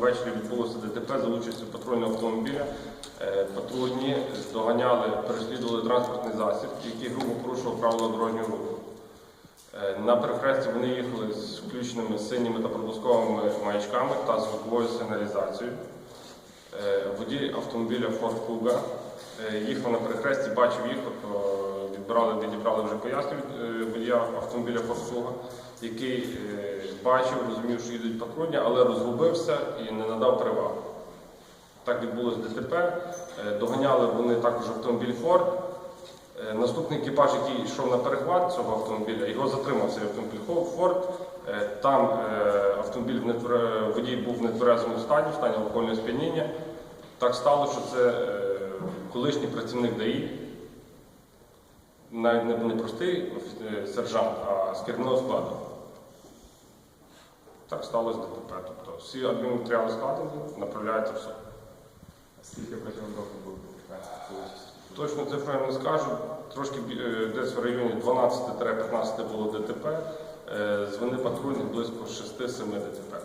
ввечері відбулося ДТП за участю патрульного автомобіля. Е, Патрульні доганяли, переслідували транспортний засіб, який грубо порушував правила дорожнього руху. Е, На перехресті вони їхали з включеними синіми та проблисковими маячками та звуковою сигналізацією. Е, Водій автомобіля Ford Kuga їхав на перехресті, бачив їх, тобто відбирали, відібрали вже пояснення від е, водія автомобіля Kuga, який е, бачив, розумів, що їдуть патрульні, але розгубився і не надав перевагу. Так відбулось ДТП. Е, Доганяли вони також автомобіль. Е, Наступний екіпаж, який йшов на перехват цього автомобіля, його затримав цей автомобіль. Е, Там автомобіль водій був в нетверезому стані, в стані алкогольного сп'яніння. Так стало, що це колишній працівник ДАІ, навіть не, простий сержант, а з керівного складу. Так сталося ДТП. Тобто всі адмінматеріали складені, направляються в суд. Скільки протягом року було? Точно цифру я не скажу. Трошки е, десь в районі 12-15 було ДТП. Е, З вини патрульних близько 6-7 ДТП.